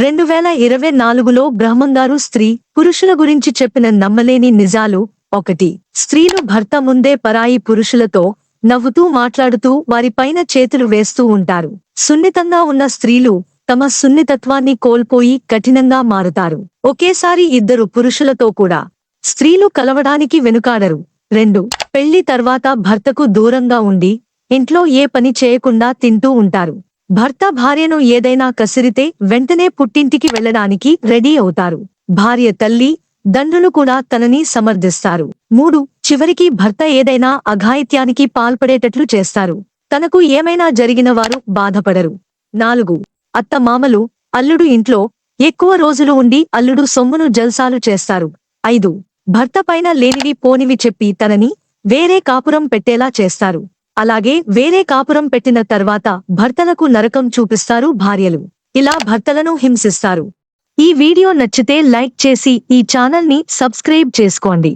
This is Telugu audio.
రెండు వేల ఇరవై నాలుగులో బ్రహ్మంగారు స్త్రీ పురుషుల గురించి చెప్పిన నమ్మలేని నిజాలు ఒకటి. స్త్రీలు భర్త ముందే పరాయి పురుషులతో నవ్వుతూ మాట్లాడుతూ వారిపైన చేతులు వేస్తూ ఉంటారు. సున్నితంగా ఉన్న స్త్రీలు తమ సున్నితత్వాన్ని కోల్పోయి కఠినంగా మారుతారు. ఒకేసారి ఇద్దరు పురుషులతో కూడా స్త్రీలు కలవడానికి వెనుకాడరు. రెండు. పెళ్ళి తర్వాత భర్తకు దూరంగా ఉండి ఇంట్లో ఏ పని చేయకుండా తింటూ ఉంటారు. భర్త భార్యను ఏదైనా కసిరితే వెంటనే పుట్టింటికి వెళ్ళడానికి రెడీ అవుతారు. భార్య తల్లి దండ్రులు కూడా తనని సమర్థిస్తారు. మూడు చివరికి భర్త ఏదైనా అఘాయిత్యానికి పాల్పడేటట్లు చేస్తారు. తనకు ఏమైనా జరిగిన వారు బాధపడరు. నాలుగు అత్త మామలు అల్లుడు ఇంట్లో ఎక్కువ రోజులు ఉండి అల్లుడు సొమ్మును జల్సాలు చేస్తారు. ఐదు భర్త పైన లేనివి పోనివి చెప్పి తనని వేరే కాపురం పెట్టేలా చేస్తారు. అలాగే వేరే కాపురం పెట్టిన తర్వాత భర్తలకు నరకం చూపిస్తారు భార్యలు. ఇలా భర్తలను హింసిస్తారు. ఈ వీడియో నచ్చితే లైక్ చేసి ఈ ఛానల్ని సబ్స్క్రైబ్ చేసుకోండి.